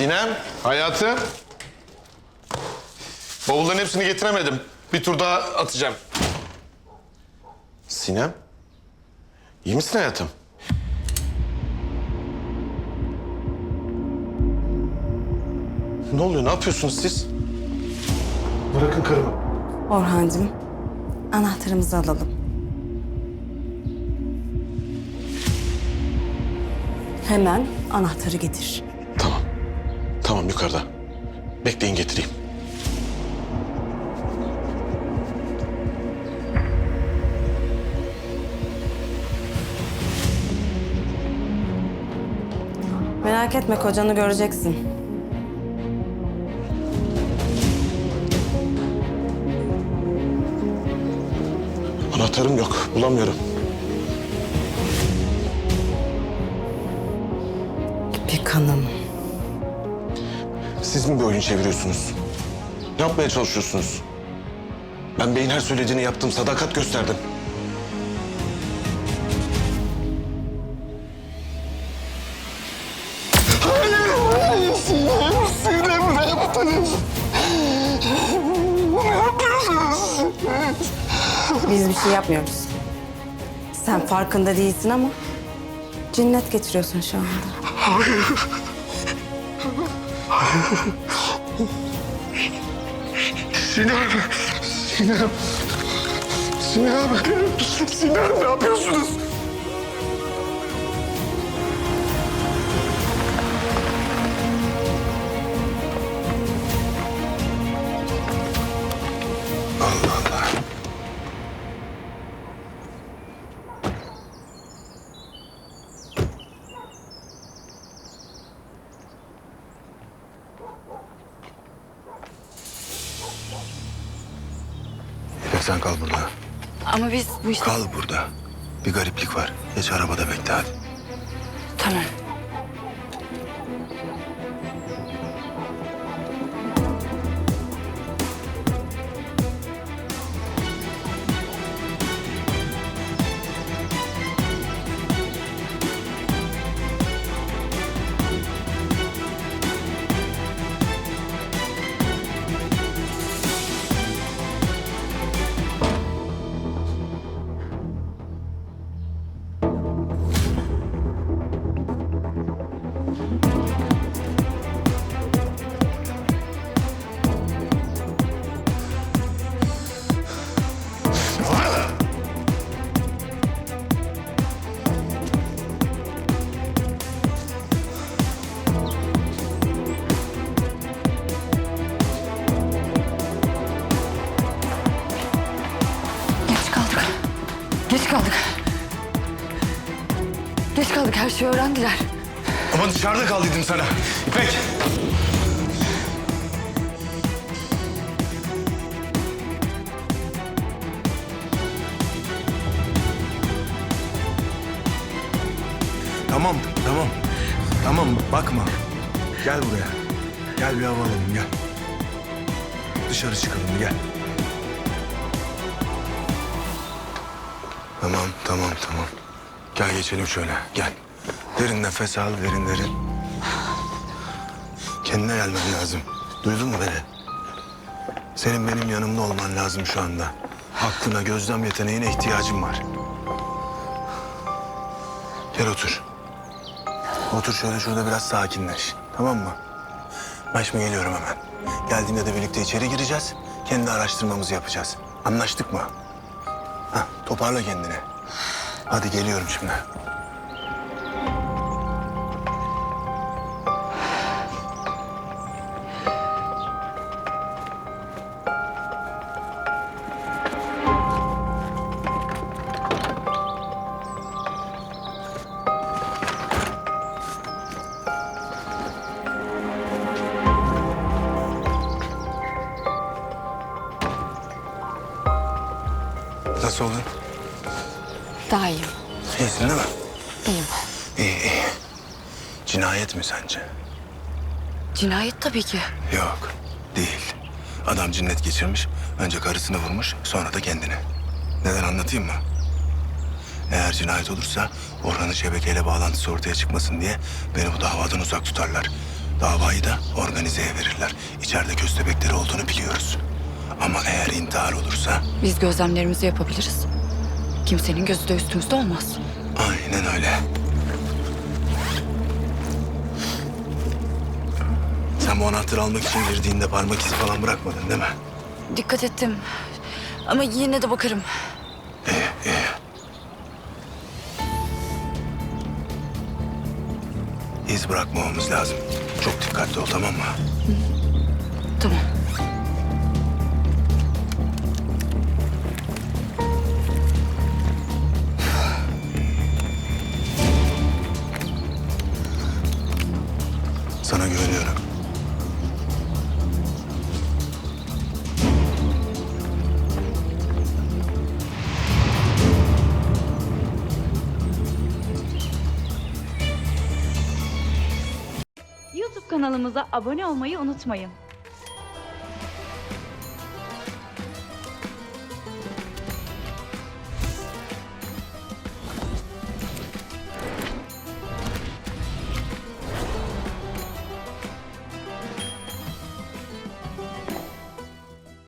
Sinem, hayatım. Bavulların hepsini getiremedim. Bir tur daha atacağım. Sinem, iyi misin hayatım? Ne oluyor, ne yapıyorsunuz siz? Bırakın karımı. Orhancığım, anahtarımızı alalım. Hemen anahtarı getir. Tamam, yukarıda. Bekleyin getireyim. Merak etme kocanı göreceksin. Anahtarım yok, bulamıyorum. Bir kanım. Siz mi bir oyun çeviriyorsunuz? Ne yapmaya çalışıyorsunuz? Ben beyin her söylediğini yaptım, sadakat gösterdim. Biz bir şey yapmıyoruz. Sen farkında değilsin ama cinnet getiriyorsun şu anda. Sinem, Sinem, Sinem, Sinem ne yapıyorsunuz? Sen kal burada. Ama biz bu işte... Kal burada. Bir gariplik var. Geç arabada bekle hadi. Tamam. Geç kaldık. Her şeyi öğrendiler. Ama dışarıda kal dedim sana. İpek. Tamam, tamam. Tamam, bakma. Gel buraya. Gel bir hava alalım, gel. Dışarı çıkalım, gel. Tamam, tamam, tamam. Gel geçelim şöyle, gel. Derin nefes al, derin derin. Kendine gelmen lazım. Duydun mu beni? Senin benim yanımda olman lazım şu anda. Aklına, gözlem yeteneğine ihtiyacım var. Gel otur. Otur şöyle şurada biraz sakinleş. Tamam mı? Ben geliyorum hemen. Geldiğinde de birlikte içeri gireceğiz. Kendi araştırmamızı yapacağız. Anlaştık mı? Hah, toparla kendini. Hadi geliyorum şimdi. Nasıl oldun? Daha iyiyim. İyisin değil mi? İyiyim. İyi iyi. Cinayet mi sence? Cinayet tabii ki. Yok, değil. Adam cinnet geçirmiş, önce karısını vurmuş, sonra da kendini. Neden anlatayım mı? Eğer cinayet olursa Orhan'ın şebekeyle bağlantısı ortaya çıkmasın diye beni bu davadan uzak tutarlar. Davayı da organizeye verirler. İçeride köstebekleri olduğunu biliyoruz. Ama eğer intihar olursa Biz gözlemlerimizi yapabiliriz. Kimsenin gözü de üstümüzde olmaz. aynen öyle. Sen bu anahtarı almak için girdiğinde parmak izi falan bırakmadın değil mi? Dikkat ettim. Ama yine de bakarım. İyi, iyi. İz bırakmamamız lazım. Çok dikkatli ol tamam mı? Tamam. Sana güveniyorum. YouTube kanalımıza abone olmayı unutmayın.